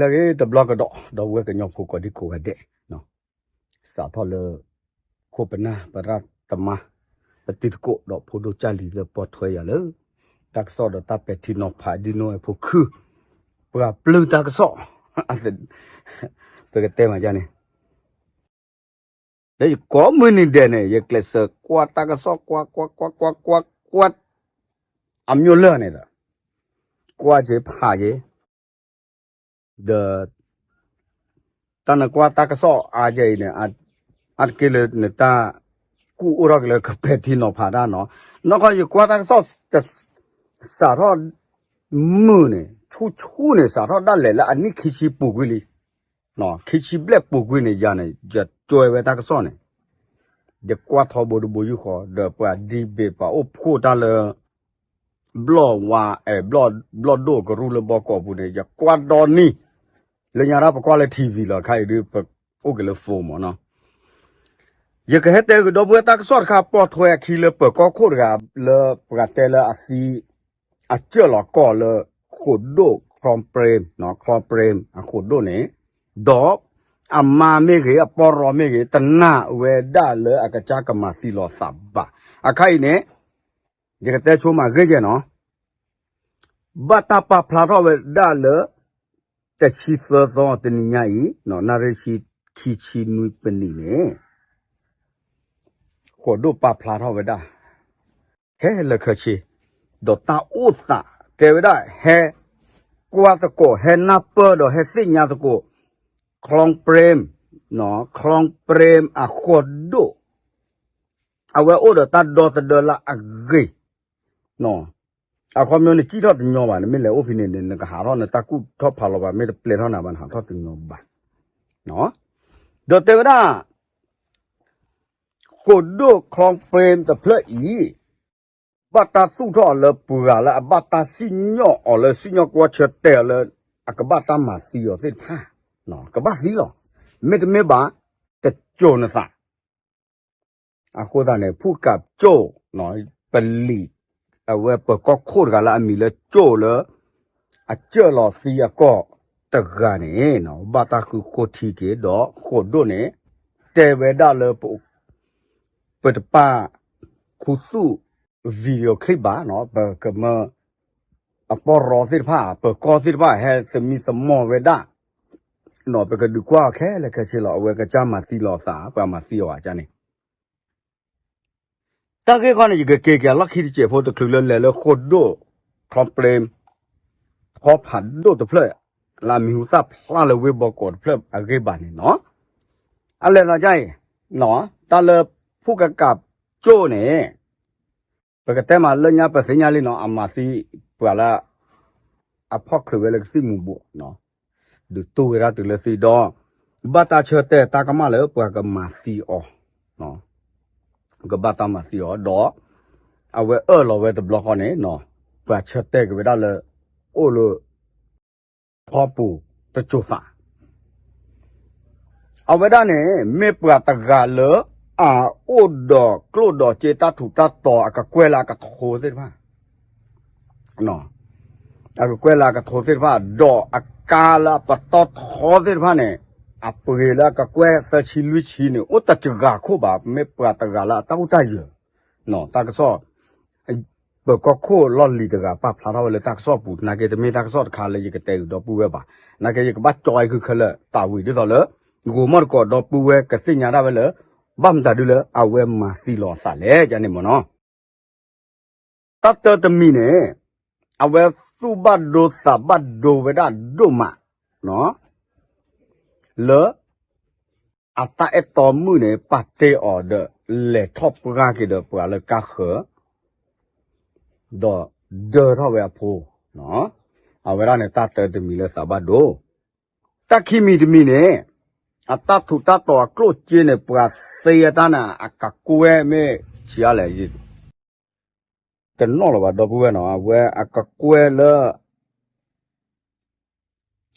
lagi the blog do do we ke nyop ko di ko ade no sa tho le ko pena para tama tit ko do pho do chali le po thwe ya le tak so do ta pe ti no pha di no e pho khu pa plu ta ka so a de pe ke te ma ja ne လေကောမနီတဲ့နဲ့ရကလစကွာတာကဆော့ကွာကွာကွာကွာကွာကွာအမျိုးလဲနေတာကွာချေဖာရေဒတနကွာတာကဆော့အာဂျေနဲ့အတ်ကလေနေတာကူဥရကလေ ကပက်တီနောဖာဒါနော်နော်ခရကွာတာကဆော့စာရောမူနေချူချူနေစာရောဒါလေလာအနိခိရှိပူကွေးလီနော်ခိချီဘလက်ပုကွေးနေကြနေကြကြွယ်ပဲတာကစောနေ de quattro bodo boyu kho de pa di be pa o pho ta le blo wa e blo blo do ko ru le bo ko bu ne ja quattro ni le nya ra pa kwa le tv la khai de pa o ke le fo mo no ye ke hete do bu ta ka sor kha po thwe khi le pa ko kho ga le pa te le a si a che lo ko le kho do from prem no from prem a kho do ne ဒေါအမမေကြီးအပေါ်ရောမေကြီးတနာဝေဒလေအကကြကမစီလောစဘအခိုင်နေဒီကတဲ့ချိုးမှာကြည့်နော်ဘတာပဖလာရောဝေဒလေ တချီသောသောတနိညာဤနော်နာရရှိခီချီနွိပနိနေခေါ်တို့ပဖလာရောဝေဒခဲလခချီဒေါတာဥသကေဝဒဟဲကွာတကိုဟဲနာပေါ်တော့ဟဲစညာတကို คลองเปรมเนาะคลองเปรมอะขวดดุเอาไว้โอ้เดตัดดอตดละอะเกเนาะ အခေါမျိုးနေကြည့်တော့ညောပါနဲ့မင်းလေ office နေနေကဟာတော့နဲ့တကုတော့ဖာလိုပါမင်းပလေထောင်းနာပါဟာတော့ညောပါနော်ဒတေဗရာကိုဒိုခေါင်ပရင်တဖလက်ဤဘတ်တာစုတော့လပူရလာဘတ်တာစညောအော်လစညောကွာချက်တဲလအကဘတ်တာမစီရစစ်ထားနော်ကဘတ်စီလောမေတမေပါတကြုံနစအခုသားနဲ့ဖုကပ်ကြုံနော်ပလီ အဝဲပကခိုကလာအမီလေကြိုလအကျလောစီယကောတကနေနော်ဘာတာခုခိုတီကေတော့ခိုဒိုနေတေဝဲဒါလေပုပတပါခုစုဗီဒီယိုခလစ်ပါနော်ဘကမအပေါ်ရောစစ်ဖာပကောစစ်ဖာဟဲသမီစမောဝဲဒါ no pe du kwa khe le khe chi lo awe ka cha ma si lo sa pa ma si wa cha ne ta ke kha ne ke ke ke la khi che pho to khlu le le le kho do complain pho phan do to phle la mi hu sa phla le we bo ko phle a ge ba ne no a le na jai no ta le phu ka ka cho ne pe ka te ma le nya pa se nya le no a ma si pa la a pho khlu le si mu bo no ดูตู้ ra từ là gì đó bata chờ tệ ta cái mà lỡ qua cái mà xì ọ nó cái bata mà xì ọ đó à về ở lo về tập block này nó và chờ tệ cái đó là ô lô phò bù ta chỗ phá à về đó này mẹ bữa ta gà lỡ à ô đỏ clô đỏ chế ta thủ ta tỏ à cái quê là cái thô thế mà nó à cái quê là cái thô thế mà đỏ à ကာလာပတော်ခေါ်တဲ့ဘာနဲ့အပေ လာကကွဲသချီလူချီနေဥတတကခုပါမေပတကလာတောက်တရနော်တကဆောဘကခိုလော်လီတကပဖလာတော့လေတကဆောပူနာကေတမေတကဆောခါလေရကတဲ့တော့ပူဝဲပါနာကေရကဘတ်ကြွိုင်ခုခလတာဝီတော့လေဂိုမော့ကောတော့ပူဝဲကစညာရပဲလေဘမ်တာဒူလေအဝဲမစီလောဆာလေဂျန်နေမနော်တတ်တမီနေအဝဲစုဘတ်ဒိုစဘတ်ဒိုဝဒဒိုမနော် လေအတာအတော်မှုနေပတ်တေအော်ဒလေထော့ပကာကေဒပလာကခဒေါ်ဒေါ်တော့ဝဲဖိုးနော်အဝဲရနေတတ်တဲ့တမီလေစဘတ်ဒိုတခိမီတမီနေအတတ်ထူတတ်တော်ကလုတ်ကျင်းနေပကသေယတနာအကကွဲမဲချီရလေရည်တနော်လောပါတော့ဘူးနော်ဝဲအကကွဲလ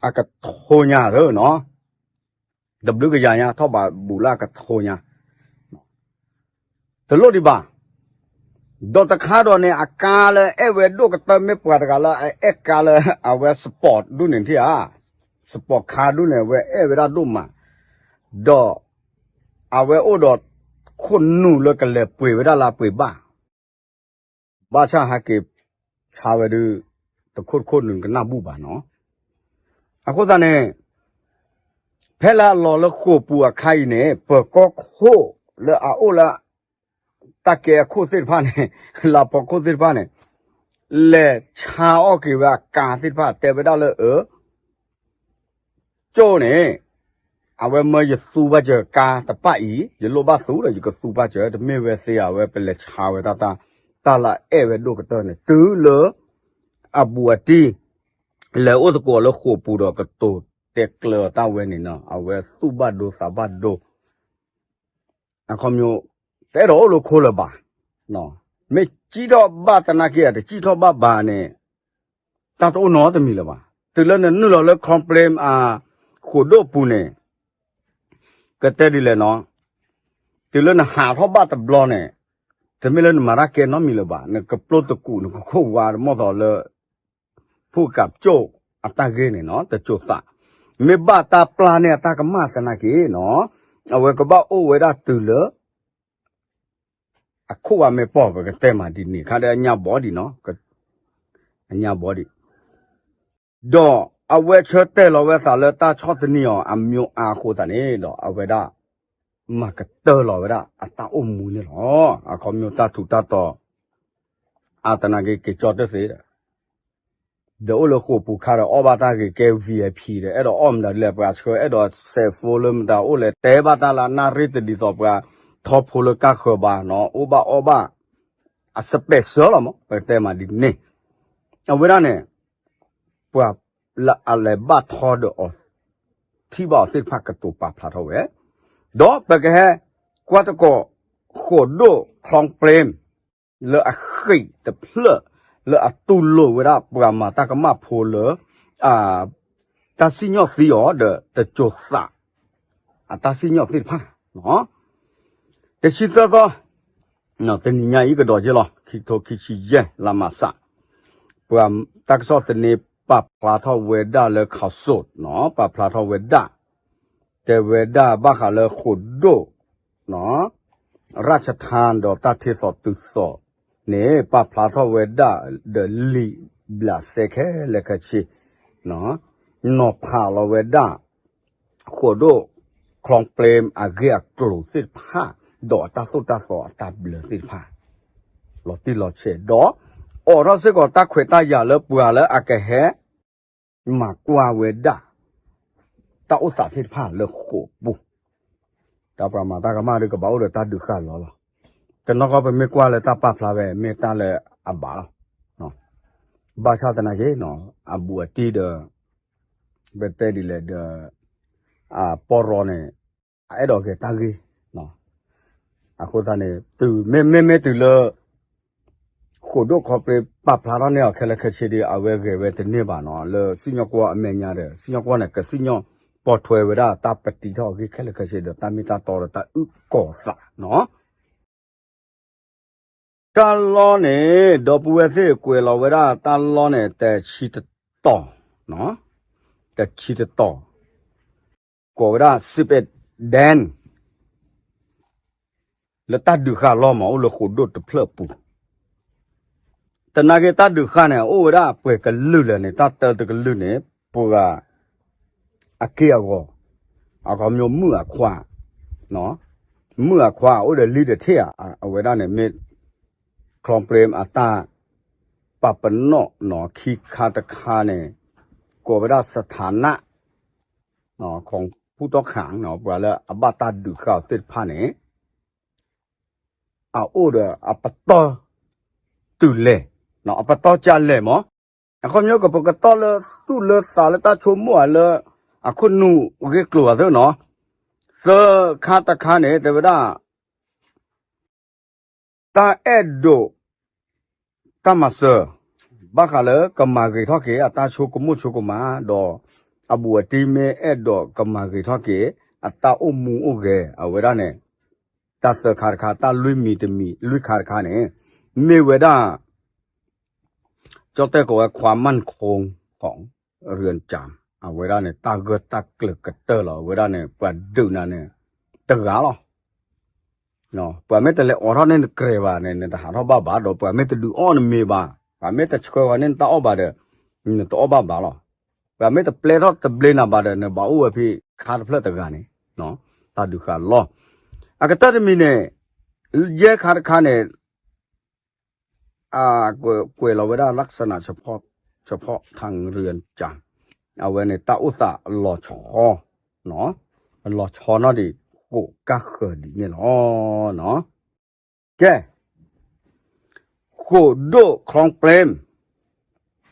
အကထိုညာရောနော်ဒဘ W ကညာထောက်ပါဘူလာကထိုညာတလို့ဒီပါဒေါ်တခါတော့နဲ့အကားလဲအဲ့ဝဲတို့ကတမေပွားတကလာအဲ့ကားလဲအဝဲစပေါ့ဒုနေတီဟာစပေါ့ခါဒုနေဝဲအဲ့ဝဲတို့မှာဒေါ်အဝဲအိုဒေါ်ခွန်နူလကလဲပွေဝဲလာပွေပါဘာချဟာကေခြာဝဲဒုတခုတ်ခုတ်နကနဘူးပါနော်အခုသားနဲ့ ဖဲလာလော်လခုပူအခိုင်နေပကောခိုလေအိုလာတကေခုစစ်ဖာနေလာပခုစစ်ဖာနေလေချာအော့ကေဝကာစစ်ဖာတေဝဒါလေအကျိုးနေအဝဲမရစုဘကြကာတပတ်ဤရလိုဘဆူရရကစုဘကြတမေဝဲဆေရဝဲပလက်ချာဝဲတာတာတာလာအဲဝဲဒုကတော်နေတူလအဘူအတီလေဥဒကောလခုပူတော့ကတို တက်ကလတာဝဲနေနော်အဝဲစုဘဒိုစဘဒိုအခုမျိုးတဲ့တော့လို့ခိုးလပါနော်မေကြီးတော့ဘာတနာကြီးတဲ့ကြီးတော့ဘာဘာနဲ့တတ်တော့နော်တမီလပါတူလနဲ့နုလော်လ complain အာခိုဒိုပူနေကတဲ့ဒီလေနော်တူလနဲ့ဟာတော့ဘာတဘလောနဲ့တမီလနဲ့မရကဲနော်မီလပါနကပလို့တကူနကခိုးဝါမောတော်လေဖုကပ်ကျိုအတကေနေနော်တချို့စာ me ba ta plan ne ta ka ma sana ki no awe ka ba o we da tu le akhu wa me po ba ka te ma di ni kha da nya body no ka nya body do awe che te lo we sa le ta chot ni o a myo a kho ta ne do awe da ma ka te lo we da a ta o mu ne lo a kho myo ta tu ta to a ta na ke ke chot te se da ဒေိုလခုပူခါတော့အဘတာကေကေ VIP တဲ့အဲ့တော့အုံးတယ် de o lo ko pu kha da o ba ta ge ke vip de e do om da le pa cho e do se folum da o le te ba ta la na re te di so pa tho phu lo ka kho ba no o ba o ba a se pe so lo mo pe te ma di ne a we da ne pa la a le ba tho do o thi ba se pha ka tu pa pha tho we do pa ke he kwa ta ko kho do khong prem le a khi te phle คลองเปรมเลอะခိตะเพลอ le atulo wera programa ta kama pholo a ta sinyo fio de de chosa a ta sinyo fi pha no de shi sa do no te ni nya yi ga do je lo ki to ki chi ye la ma sa program ta so te ne pa pla tho we da le kha so no pa pla tho we da te we da ba kha le khu do no ราชทานดอกตาเทสอตุสอ နေပပလာတော့ဝဲဒါဒလီဘလာစခဲလကချီနော်နော်ဖာလဝဲဒါခိုဒိုคลองเปรมอาเกียกลูสิผ้าดอตาสุตาสอตาเบลสิผ้าลอติลอเชดอออรสก็ตาเขวตายาเลปัวเลอากะแฮมากว่าเวดาตาอุตสาสิผ้าเลโขบุตาประมาตากะมาdeกะบ่าวdeตาดุขะลอลอ ကျွန်တော်ကပဲမေကွာလေတပတ်ဖလာပဲမေတာလေအဘာနော်ဘာသာတနာကေနော်အဘူအတီဒဘက်တဲဒီလေဒအာပေါ်ရောနေအဲ့တော့ကေတာကြီးနော်အခုတနေသူမေမေမေသူလခိုဒိုခေါပရပပလာရနေအခက်လက်ခချီဒီအဝဲကေပဲတနေ့ပါနော်လေစညကွာအမေညာတဲ့စညကွာနဲ့ကစညောပေါ်ထွယ်ဝဒတာပတိတော့ခေခက်လက်ခချီဒတာမီတာတော်တာဥကောစာနော် တလောနဲ့ဒေါ်ပူဝဲစေကွယ်လောဝရတလောနဲ့တဲ့ချီတတော်နော်တဲ့ချီတတော်ကိုဝရစစ်ပက်ဒန်လတဒုခါလောမောလခုဒတ်ဖလပူတနာကေတဒုခါနဲ့အိုဝရပွဲကလူလနဲ့တတတကလူနဲ့ပူကအကေအောအကောင်မျိုးမှုအခွာနော်မှုအခွာအိုတဲ့လိတဲ့ထဲအဝရနဲ့မေ คลองเปรมอาตาปะปะเนาะหนอคีคาตะคาเนี่ยกวบดาสถานะเนาะของผู้ต้องขังเนาะว่าแล้วอบาตาดูข่าวติดผ้าเนี่ยอาโอเดอปะตอตุเลเนาะอปะตอจาเลมอအခုမျိုးကပကတော့လသူ့လတာလတာချုံမွာလအခုနုဝေကလောသောနော်သခါတခါနဲ့တဝဒ တာအဲ့ဒိုတမဆာဘာခါလကမာဂေထောကေအတာချိုကမှုချိုကမာတော့အဘူအတီမဲအဲ့တော့ကမာဂေထောကေအတာအုံမူအုကေအဝရနဲ့တသခါခါတာလွိမီတမီလွိခါခါနဲ့မေဝဒကြောတဲ့ကောความมั่นคงของเรือนจ အဝေရနဲ့တာဂတာကလကတလောဝေရနဲ့ပဒုနာနဲ့တကားလော နော်ပမေတလေအော်ရနဲ့ကရေပါနဲ့တဟာတော့ဘာဘာတော့ပမေတလူအော်နမေပါပမေတချခွေနဲ့တောပါတဲ့တော့ဘာဘာလောပမေတပလေတော့တပလေနာပါတဲ့ဘာဥဝဖိခါတဖလက်တကားနေနော်တာဒုခလောအကတတမီနဲ့ရဲခါခါနဲ့อ่าကွယ်ကွယ်လောဝေရลักษณะเฉพาะเฉพาะทางเรือนจำ เอาไว้ในตาอุตสาหล่อชอเนาะหล่อชอเนาะดิ 果干河里面了哦，喏，给，火热狂奔，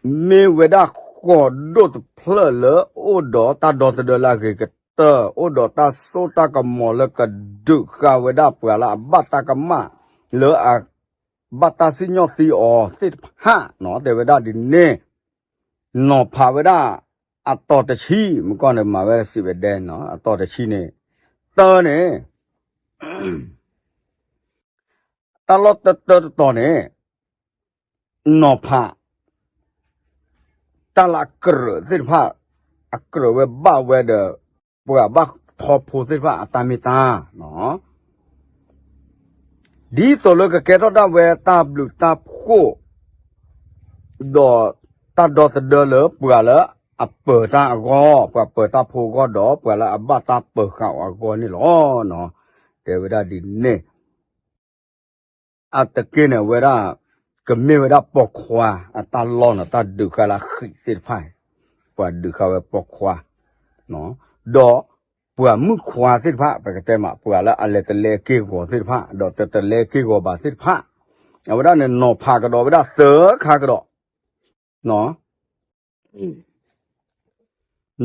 没为那火热的破了，我到他到他的那个个。的，我到他手他个毛了个毒，哈为那破了，把他个嘛，了啊，把他是尿死哦，死哈，喏，对为那的呢，喏，怕为那。အတော်တချီမကောင်းတယ်မှာပဲစီပဲတဲ့နော်အတော်တချီနဲ့ တော်နဲ့တလောတတတော်နဲ့နော်ဖာတလကရသစ်ဖာအကရဝဲဘဝဲဒပွာဘတ်ထောဖူသစ်ဖာအတမီတာနော်ဒီဆိုလကကေတော့တဝဲတဘလူတဖို့တော့တတော်တတော်လပွာလား อเปิดตาก็เปิดเปิดตาโพก็ดอเปิดละอับบ้าตาเปิดเข่าอากอนี่หรอเนาะแต่เวลาดินเน่อัตเกี้เนเวลาก็ไม่เวลาปอกควาอัตาลอนอัตาดูกอะไรขึ้นติดไพ่ปวดดูเขาไปปอกควาเนาะดอปวดมือควาติดผ้าไปกระเตมาปวดละอะไรตะเล็กี้หัวติดผ้าดอกตะเล็กี้หัวบาติดผ้าเอาเวลาเนี่ยนอพากระดอเวลาเสือขากระดอเนาะ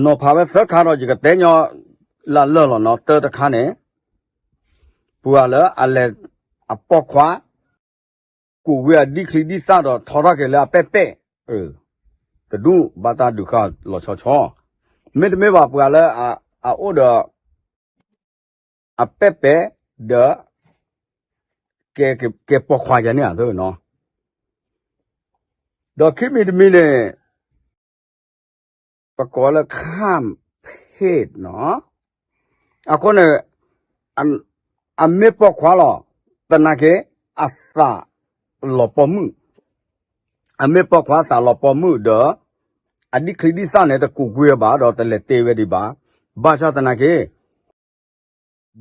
နော် no pa ve fa kha ro ji ga te nyo la lo lo no te ta kha ne pu a le a le a po khwa ku we a di khli di sa do tho ra ke la pe pe ừ te du ba ta du kha lo cho cho me de me ba pu a le a a o do a pe pe de ke ke ke po khwa ja ne a do no do ki mi de mi ne ประกอบแล้วข้ามเพศเนาะอะคนเนี่ยอันอันไม่ปอกขวาหรอแต่นาเกอัสสะหลอปอมืออันไม่ปอกขวาสาหลอปอมือเด้ออันนี้คลิดิสานเนี่ยตะกูเกวยบาดอแต่เลเตเวดิบาบาชาตนาเก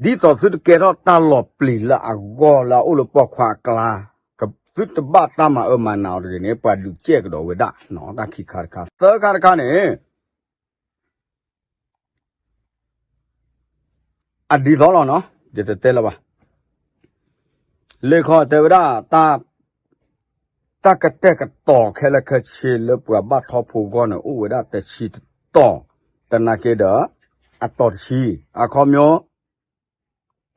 ဒီတော့သူကေတော့တာလော့ပလီလာအဂေါ်လာဥလပခွာကလာကသူတဘတာမအမနာတွေနေပတ်လူကျက်တော့ဝဒနော်တခိခါခါသခါခါနေ အဒီတော့လောနော်ဒီတဲလာပါလေခေါ်တေဝဒတာတကတက်ကတော့ခဲလခချေလပဘတ်ထောဖူကောနဥဝဒတချီတော့တနာကေဒအတော်ချီအခေါ်မျိုး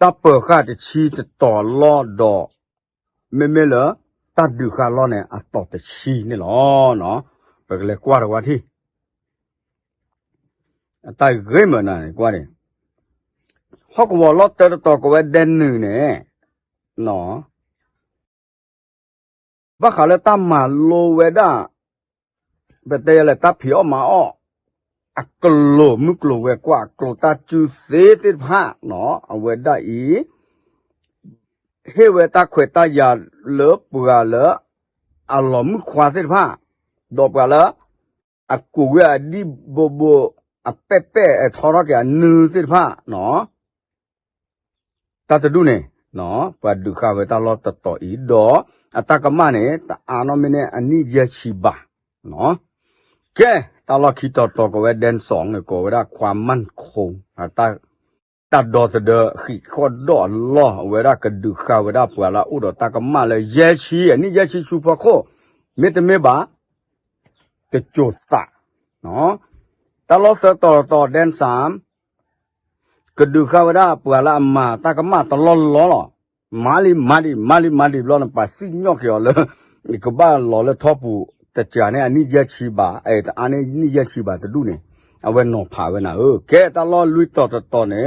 တပ်ပခတ်ချီတော်လော်တော့မေမေလတတ်ဒုခါလောနဲ့အတော်တချီနေလောနော်ဘယ်ကလေးကွာတော့ဝါတီအတိုင်ဂိမနာကွာတယ်ဟောက်ကဘောလော့တဲတော့ကဝဲဒန်နူနေနော်ဘာခါလဲတမလိုဝဲဒါဘယ်တဲလဲတပ်ဖီအမအောအကလိုမုကလိုဝဲကွာကလိုတာချူစေတိဖာနော်အဝဲဒါဤဟေဝဲတာခွေတာယာလောပူကလောအလောမခွာစေဖာတော့ပလာအကူဝဲဒီဘဘအပက်ပ ฮอกวอลล์เตอร์ตอกไว้เดนหนึ่งเนี่ยหนอว่าเขาเลยตั้มมาโลเวด้าเปเตะเลยตั้ผิวมาอ้ออักโลมุกโลเวกว่ากลตาจูเซติผ้าหนะเอาเวด้อีเฮเวตาเขวตาอย่าเลือเปลือเลออารมณ์ควาเส้นผ้าดอกกันเล้ะอักกูเวอดีโบโบอัเป๊ะเป้ทอรักอย่านื้อเส้นผ้าหนะ ตาตะดูเนี่ยเนาะปัดดูข่าวตาลอตตออีดออัตกมาเนี่ยตาอานอมเนี่ยอันนี้ยะชิบะเนาะแกตาลอคิดต่อต่อกเวเดนสองเนี่ยกเวลาความมั่นคงตาตาดดอตเดอขีขอดอลอเวลากระดูกขาวเวลาปวลาอุดอตากมาเลยเยชีอันนี้เยชีชูพะโคเมตเมบาจะโจดสะเนาะตลอดต่อต่อเดนสาม ကဒုခဝရပူလာမတကမတလောလောလောမာလီမာလီမာလီမာလီလောနပါစီညော့ကျော်လေကဘာလောလေထောပူတကြနဲ့အနိယချီပါအဲအာနေနိယချီပါတလူနေအဝဲနော်ဖာဝဲနာဟိုကဲတလောလွိတော်တော်နေ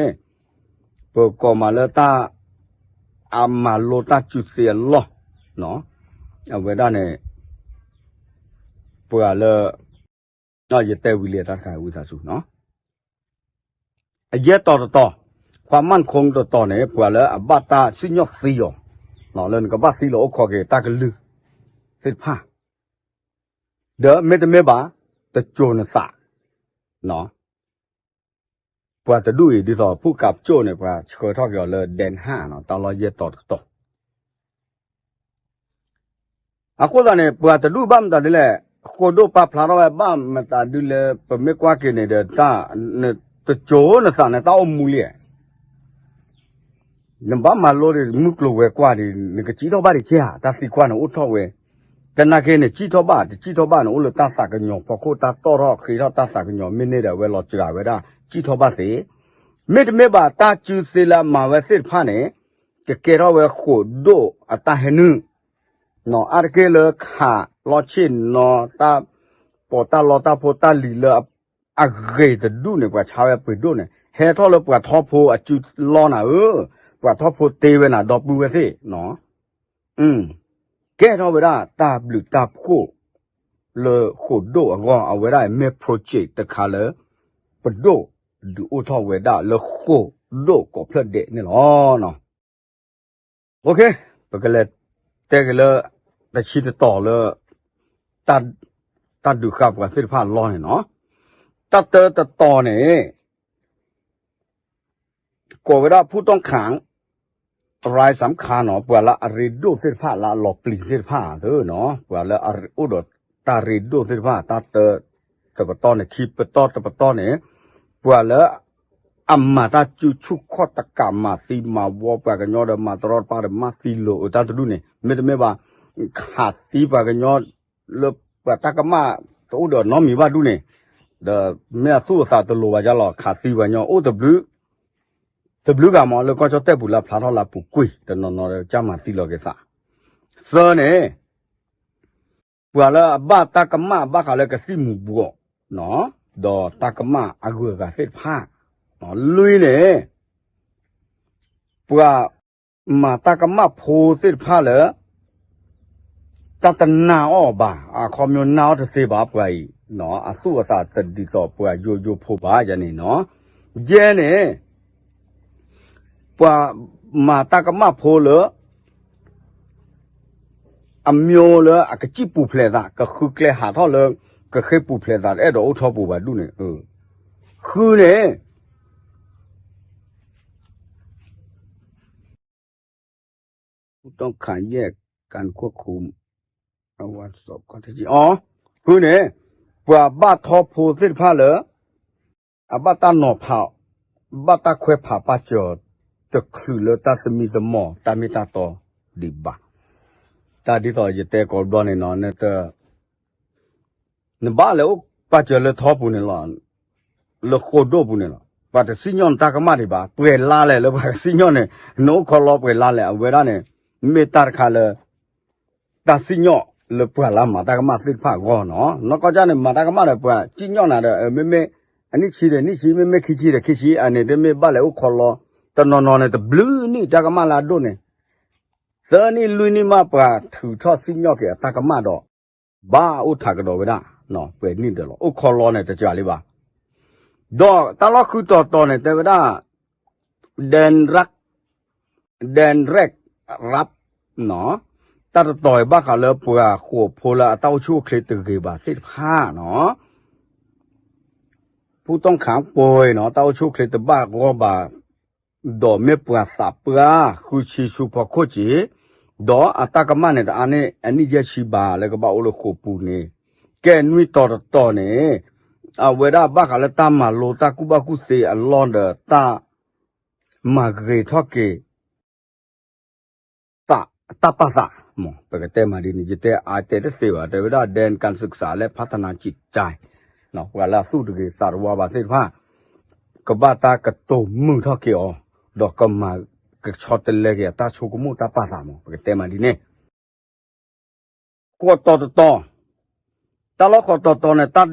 ပုကောမလတာအမလောတာချူစီလောနော်အဝဲဒါနဲ့ပူလာနော်ရတဲ့ဝီလေတာခိုင်ဝီသာစုနော် အရက်တော်တော်ความมั่นคงတော်တော်เนี่ยပွာလဲအဘတာစိညော့စီယောနော်လည်းကဘာစီလောခေါ်ကေတာကလူစစ်ဖာเดอเมตเมบาตะโจนสะเนาะပွာတဒူဒီတော့ผู้กับโจเนี่ยပွာချောထောက်ရောလေเดน5เนาะตลอเยตอตอအခုလည်းပွာတဒူဘမ်တာလေခိုဒိုပါဖလာတော့ဘမ်မတာဒူလေပမေကွာကိနေတဲ့တာတโจนสะเนี่ยตาอมูလေနဘာမလို့ရ မှုကလဝဲကွာဒီငကကြီးတော့ပါဒီချာတာစီကွာနော်ဥထောက်ဝဲတနခဲနဲ့ကြီးတော့ပါကြီးတော့ပါနော်လို့တဆကညောပခုတာတော့တော့ခေတော့တဆကညောမင်းနေတယ်ဝဲလောကြရဝဲတာကြီးတော့ပါစေမေတမေပါတာကျူစီလာမဝဲစစ်ဖာနေကကေတော့ဝဲခိုဒိုအတဟနုနော်အရကေလခါလောချင်နော်တာပေါ်တာလောတာပေါ်တာလီလ အဂေတဒုနေကွာချာဝဲပွေဒုနေဟဲထော်လပွာထောဖိုအကျူလောနာเออ กว่าทอพูเตเวน่ะดอกปูเวสิเนาะอืมแกทอเวดาตาบลุตาโคเลโคโดอะกอเอาเวดาเมโปรเจกต์ตะคาเลปะโดดูอุทอเวดาเลโคโดก็พลดเดนี่ลอเนาะโอเคปะกะเลเ ตกะเตอตัดตัดดูครับว่าสิพาลอเนาะตัดเตอตะต่อเนี่ยก็เวลาผู้ต้องขังรายสำคัญเนาะเปล่าละอริดูเสื้อผ้าละหลบปลีเสื้อผ้าเด้อเนาะเปล่าละอริอุดตาริดูเสื้อผ้าตาเตอตะปะตอนเนี่ยคีปะตอตะปะตอนเนี่ยเปล่าละอัมมาตาจูชุกขอตะกามาซีมาวอปะกันยอดมาตรอดปามาซีโลตาตะดูเนี่ยไม่ได้ไม่ว่าขาดซีปะกันยอดเลปะตะกมาตูดเนาะมีว่าดูเนี่ยเดเมีว่าจะหลอขาดซีว่า 的那宿舍的罗家了，看水湾鸟，O W W 干嘛？那刚才逮捕了，爬到了不贵的那那加满水了个啥？是呢，不了把大个妈把下来个水母不，喏，到大个妈阿哥个水怕，喏累呢，不啊，嘛大个妈破水怕了，咋的难哦吧？啊，靠，没有难的水吧不？ နော်အဆုအစာတတိစောပွာယိုယိုဖိုးပါယနေနော်ကျဲနေ ပွာမာတကမဖိုးလအမျိုးလအကကြည့်ပူဖလေတာကခုကလေဟာတော့လကခေပူဖလေတာအဲ့တော့အထောပူပါဒုနေเออခုနေต้องขันแยกการควบคุมเอาวัดสอบข้อเท็จจริงอ๋อခုနေ ပွာဘတ်ထောဖိုးစစ်ဖာလအဘတ်တနောဖာဘတ်တခွဲဖာပါကျော် te khlu ta te mi te mo ta mi ta to di ba ta di to je te ko do ne no ne te ne ba le o pa je le tho bu ne la le kho do bu ne la pa te si nyon ta ka ma di ba pwe la le le ba si nyon ne no kho lo pwe la le a we da ne me ta kha le ta si nyon le pwe la ma ta ka ma fit pha go no no ko ja ne ma ta ka ma le pwe chi nyon na de me me ani chi de ni chi me me khi chi de khi chi ane de me ba le o kho lo တနော်နော်နဲ့တဘလူးနိတကမလာတို့နေဇာနီလူနီမပါထူထော့စိညော့ကေတကမတော့ဘာဥထာကတော့ဝဒနော်ပဲနိတယ်လို့ဥခေါ်လောနဲ့တကြလေးပါတော့တလခုတော်တော်နဲ့တေဝဒဒန်ရက်ဒန်ရက်ရပ်နော် ตัดต่อยบ้าขาเลปัวขวบโพลาเต้าชู้เคลตึกกีบาสิผ้าเนาะผู้ต้องขังป่วยเนาะเต้าชู้เคลตบ้าก็บาดอเมปัวสับปัวคือชีชูพอโคจีดออัตากมันเนี่ยอันนี้อันนี้จะชีบาแล้วก็บาอุลโคปูนี่แกนุยต่อต่อเนี่ยอาเวลาบ้าขาเลตามาโลตากุบากุเซอลอนเดตามาเกทอเกตาตาปะสา ดีนี่จะแต่อาแต่ได้เสียแต่เวลาเดินการศึกษาและพัฒนาจิตใจเนาะเวลาสู้ด้วยสารวาบาเสว่ากบาตากระโตมือเท่าเกี่ยวดอกก็มากระชอตเลกตาชูกมูตาปาสามปแต่มาดีเนี่ยก็ต่อต่อตาลอกต่อต่อเนี่ยตา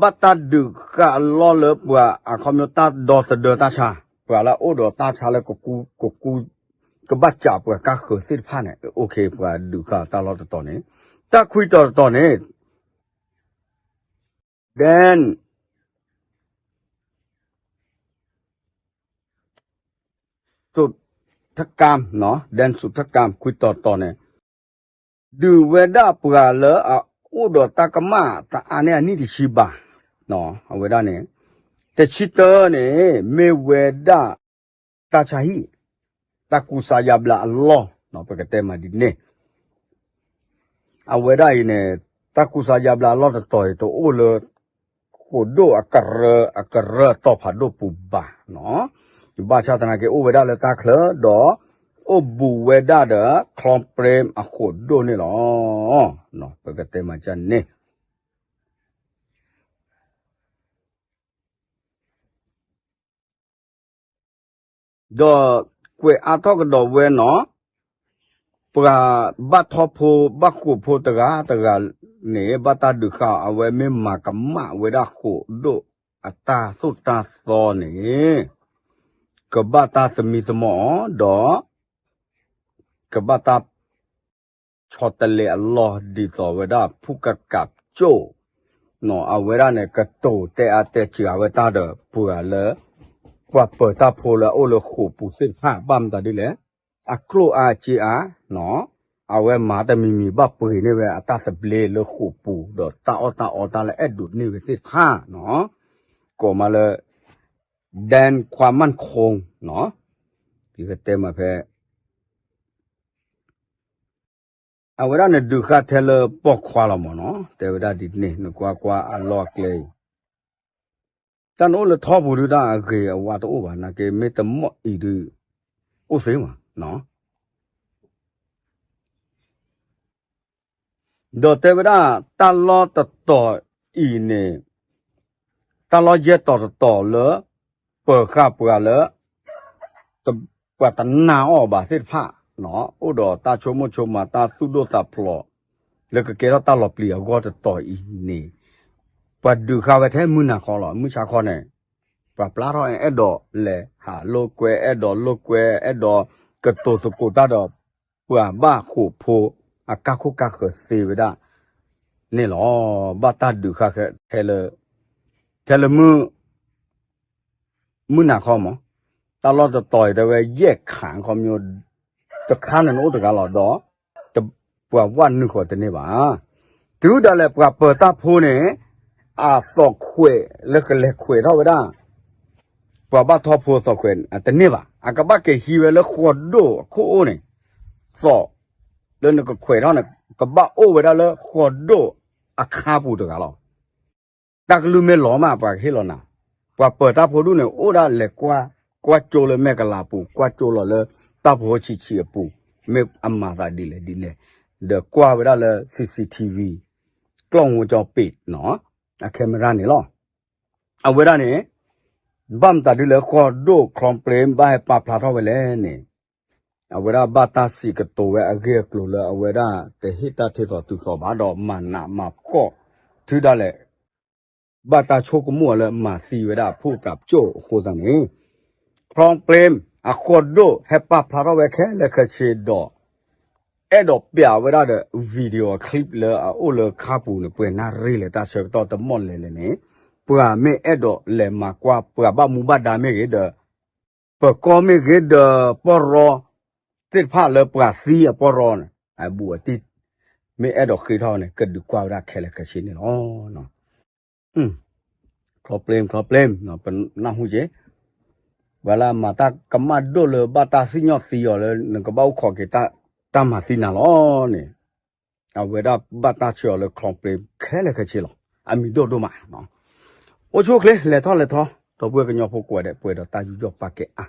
บัตตาดึกะล้อเล็บว่าอะคอมมิวตาดอสเดตาชาเว่าโอดอตาชาแล้วก็กูก็กู ก็บัดจับว่าก็คือสิพาเนี่ยโอเคว่าดึกะตาลอต่อเนี่ยตาคุยต่อต่อเนี่ย then สุทธกรรมเนาะ then สุทธกรรมคุยต่อต่อเนี่ยดูเวดาปราเลอะอุดตากมะตาอันเนี้ยนี่ดิชิบะเนาะเอาเวดาเนี่ยแต่ชิเตอร์เนี่ยเมเวดาตาชาฮี ตากุสายาบลาอัลลอฮ์เนาะปกติมาดิเนี่ยเอาเวดาเนี่ยตากุสายาบลาอัลลอฮ์ต่อยตัวโอ้เลยโคโดอั ကွယ်အတော့ကတော်ဝဲနော်ပရာဘတ်ထောဖိုဘခုဖိုတကားတကားနေဘတာဒုခအဝဲမမကမဝဲရခုဒိုအတာသုတာသောနေကဘတာသမိသမောဒေါကဘတာချောတလေအလ္လာဟ်ဒီသောဝဲဒါဖုကကပ်ကျိုနော်အဝဲရနဲ့ကတိုတဲအတဲချီအဝဲတာဒပူရလေ awe ma ta mi mi ba pu ne we ata se ble le khu pu do ta o ta o ta le edu ni we sit pha no ko ma le แดนความมั่นคงเนาะที่ก็เต็มมาแพ้เอาเวลาเนี่ยดูค่าเทเลปอกควาละมเนาะแต่เวลาดิเนี่ยนกว่ากว่าอัลลอฮ์เลยตันโอle ทอบูดูดาเกอว่าตโอบานะเกเมตมออีดูโอเสมาเนาะดอเตเวลาตัลลอตตออีเนี่ยตัลลอเยตอตอเล เปิดข้าเปลือเลยตะปะตันนาออบาเสผ้าเนาะอุดอตาชมชมมาตาสุโดตาพลอแล้วก็เกลตาหลบเปลี่ยก็จะ 咱那了他不的那给挖到吧，那给没得么一的，我谁嘛？喏，到这边啦，大老的到一呢，大老也到的到了，不卡不了，都把他拿哦吧，谁怕？喏，我到大 çoğu çoğu 嘛，大苏多大不咯？那个给他大老不了，我的到一呢。 ပဒုခဝထဲမူနာခေါ်လို့မူချခေါ်နေပပလာရောအဲ့တော့လေဟာလိုကွယ်အဲ့တော့လိုကွယ်အဲ့တော့ကတောစကိုတာတော့ဟွာဘာခုဖိုအကခုကခစေဝဒနေလောဘာတဒုခခဲထဲလေထဲလေမူမူနာခေါ်မတလောတတော်တဲ့ဝဲရက်ခံခေါ်မျိုးတခါနဲ့တော့တကလာတော့ပွာဝတ်နုခေါ်တဲ့နေပါသူတို့လည်းပွာပတာဖိုးနေ อแต่นี่บ่าดูดาแลปว่าเปิดตาโพเนี่ยอาสอกขวยแล้วก็เล็กขวยเท่าไปได้ปว่าบ้าทอโพสอกขวยอ่ะแต่นี่บ่าอากาบ้าเกฮีเวแล้วขวดโดโคโอเนี่ยสอกแล้วนึกก็ขวยเท่าเนี่ยก็บ้าโอไปได้แล้วขวดโดอาคาปูตกาหลอตักลูเมหลอมาปว่าเฮลอนา kwa pu ta pho du ne o da le kwa kwa cho le me ka la pu kwa cho lo le ta pho chi chi pu me amma sa di le di le de kwa ba da le cctv กล้องวงจรปิดเนาะ အကင်မရာနေလောအဝဲရနေဘမ်တာဒီလေခေါ်ဒိုခွန်ပလင်ဘိုင်ပါဖလာတော့ဝဲလဲနေအဝဲရဘာတာစီကတိုဝဲအကေကလိုလအဝဲရတဟိတထေသောသူသောဘာတော့မနာမကောသူဒါလေဘာတာချိုကမှုလဲမစီဝဲရဖို့ကပ်ကြိုခိုးစံနေခွန်ပလင်အခေါ်ဒိုဟက်ပါဖလာတော့ဝဲခဲလက်ခချေတော့ အဲ့တော့ပြဝရတဲ့ဗီဒီယိုကလစ်လေအိုလခါပူနေပွေနာရီလေတာဆက်တော့တမွန်လေလေနေပွာမေအဲ့တော့လေမကွာပွာဘမူဘဒါမေကေဒပကောမေကေဒပေါ်ရောတစ်ဖလေပွာစီပေါ်ရောအဘူအတိမေအဲ့တော့ခေထောင်းနေကဒကွာရခဲလေခချင်းနေနော်နော်อืม problem problem နော်ပနာဟုကျေဝလာမတာကမတ်ဒိုလဘတာစီညောစီယောလေငကဘောက်ခေါ်ကေတာ တမစီနာလောနေအဝေဒဘတာချောလေ problem ခဲလေခချီလောအမီဒိုဒိုမနော်အိုချိုကလေလေထောလေထောတော့ပွဲကညောဖို့ကွယ်တဲ့ပွဲတော့တာယူကြောပါကေအာ